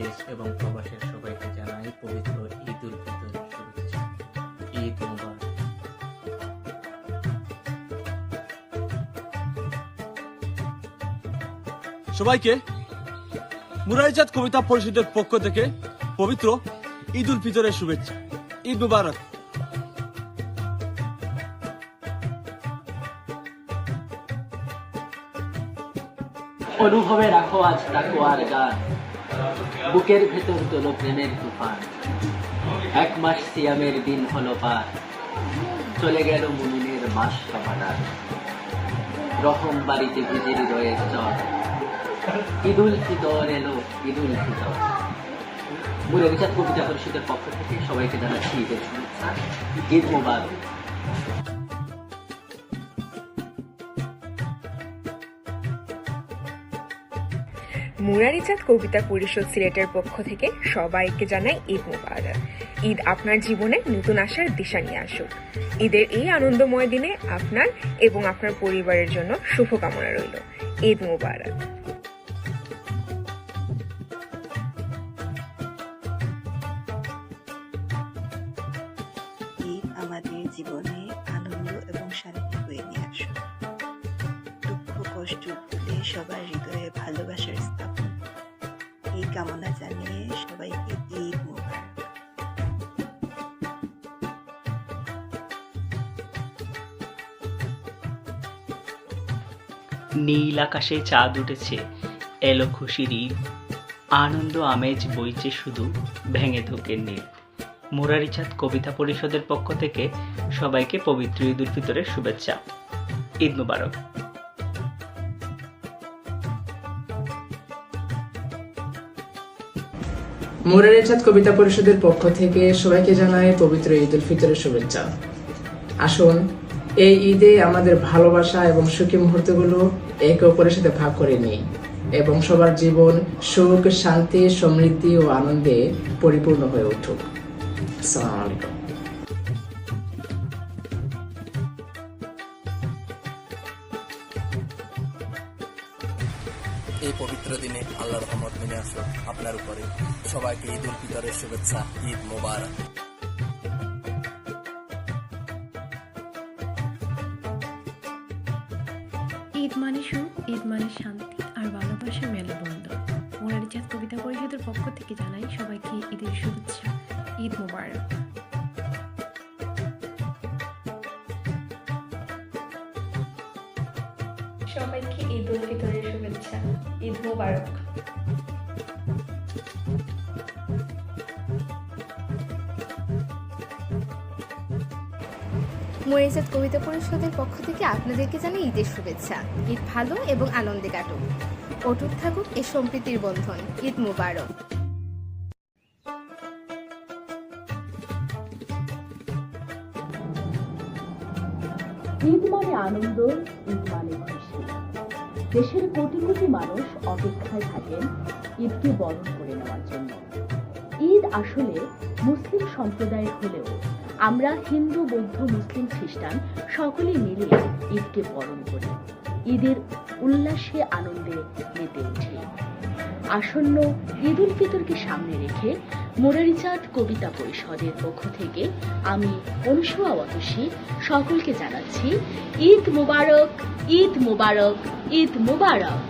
দেশ এবং প্রবাসের সবাইকে জানাই পবিত্র ঈদ উল ফিতর শুভেচ্ছা। ঈদ মোবারক। সবাইকে মুরাইজাত কবিতা পরিষদের পক্ষ থেকে পবিত্র ঈদ উল ফিতরের শুভেচ্ছা। ঈদ মুবারক। অনুভবে রাখো আজ তাকে আর গান। বুকের ভেতর তোলো প্রেমের তুফান। এক মাস সিয়ামের দিন হলো পার। চলে গেল মুমিনের মাস সমাদার। রহম বাড়িতে ভিজে হৃদয়ের চর ঈদুল ফিতর এলো, ঈদুল ফিতর। মুরারিচাঁদ কবিতা পরিষদের পক্ষ থেকে সবাইকে জানাচ্ছি ঈদের শুভেচ্ছা। ঈদ মোবারক। মুরারিচাঁদ কবিতা পরিষদ সিলেটের পক্ষ থেকে সবাইকে জানাই ঈদ মুবারক। ঈদ আপনার জীবনে নতুন আশার দিশা নিয়ে আসুক। ঈদের এই আনন্দময় দিনে আপনার এবং আপনার পরিবারের জন্য শুভকামনা রইল। ঈদ মুবারক। ঈদ আমাদের জীবনে আনন্দ এবং শান্তি নিয়ে আসুক। কষ্ট এই কামনা জানিয়ে সবাইকে ঈদ মোবারক নীল আকাশে চাঁদ উঠেছে, এলো খুশির ঈদ আনন্দ আমেজ বইছে শুধু ভেঙে ধুকের নীল। মুরারিচাঁদ কবিতা পরিষদের পক্ষ থেকে সবাইকে পবিত্র ঈদ উল ফিতরের শুভেচ্ছা। ঈদ মুবারক। মুরারিচাঁদ কবিতা পরিষদের পক্ষ থেকে সবাইকে জানায় পবিত্র ঈদ উল ফিতরের শুভেচ্ছা। আসুন, এই ঈদে আমাদের ভালোবাসা এবং সুখী মুহূর্তগুলো একে অপরের সাথে ভাগ করে নিই এবং সবার জীবন সুখ, শান্তি, সমৃদ্ধি ও আনন্দে পরিপূর্ণ হয়ে উঠুক। আসসালামু আলাইকুম। এই পবিত্র দিনে আল্লাহ রহমত নেমে আসুক আপনার উপরে। সবাইকে ঈদ উল ফিতরের শুভেচ্ছা, ঈদ মোবারক। ঈদ মানে সুখ, ঈদ মানে শান্তি আর ভালোবাসা মেলে বন্ধন মোরারিচাঁদ কবিতা পরিষদের পক্ষ থেকে জানাই সবাইকে ঈদের শুভেচ্ছা, ঈদ মোবারক। সবাইকে ঈদ উল ফিতরের শুভেচ্ছা। ঈদ মুবারক। মরিজাত কবিতা পরিষদের পক্ষ থেকে আপনাদেরকে জানাই ঈদের শুভেচ্ছা। ঈদ ভালো এবং আনন্দে কাটুক। অটুট থাকুক এ সম্প্রীতির বন্ধন। ঈদ মুবারক। ঈদ মানে আনন্দ, ঈদ মানে খুশি। দেশের কোটি কোটি মানুষ অপেক্ষায় থাকেন ঈদকে বরণ করে নেওয়ার জন্য। ঈদ আসলে মুসলিম সম্প্রদায়ের হলেও আমরা হিন্দু, বৌদ্ধ, মুসলিম, খ্রিস্টান সকলে মিলে ঈদকে বরণ করি। ঈদের উল্লাসে আনন্দে মেতে উঠি। আসন্ন ঈদ উল ফিতরকে সামনে রেখে মুরারিচাঁদ কবিতা পরিষদের পক্ষ থেকে আমি অনুসুয়া অতসী সকলকে জানাচ্ছি, ঈদ মুবারক ঈদ মুবারক ঈদ মুবারক।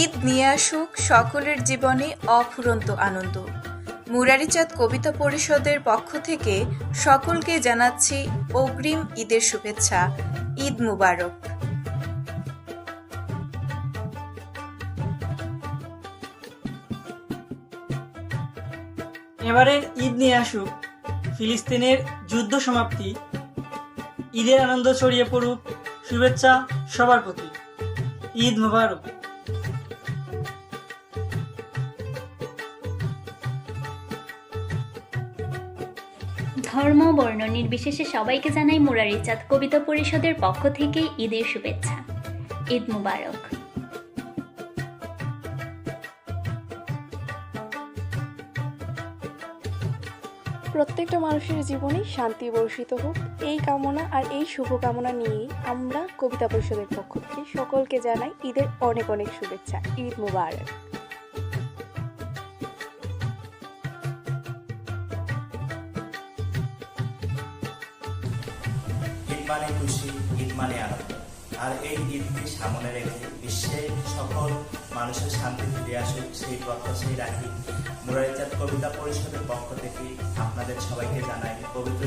ঈদ নিয়ে আসুক সকলের জীবনে অফুরন্ত আনন্দ। মুরারিচাঁদ কবিতা পরিষদের পক্ষ থেকে সকলকে জানাচ্ছি অগ্রিম ঈদের শুভেচ্ছা। ঈদ মুবারক। এবারের ঈদ নিয়ে আসুক। ফিলিস্তিনের যুদ্ধ সমাপ্তি। ঈদের আনন্দ ছড়িয়ে পড়ুক। শুভেচ্ছা সবার প্রতি। ঈদ মোবারক। ধর্ম, বর্ণ নির্বিশেষে সবাইকে জানাই মুরারিচাঁদ কবিতা পরিষদের পক্ষ থেকে ঈদের শুভেচ্ছা। ঈদ মুবারক। প্রত্যেকটা মানুষের জীবনে শান্তি বর্ষিত হোক। এই কামনা আর এই শুভকামনা নিয়েই আমরা কবিতা পরিষদের পক্ষ থেকে সকলকে জানাই ঈদের অনেক অনেক শুভেচ্ছা। ঈদ মুবারক। মানে খুশি ঈদ মানে আনন্দ আর এই ঈদকে সামনে রেখে বিশ্বে সকল মানুষের শান্তি ফিরে আসুক সেই প্রত্যাশাই রাখি। মুরারিচাঁদ কবিতা পরিষদের পক্ষ থেকে আপনাদের সবাইকে জানাই পবিত্র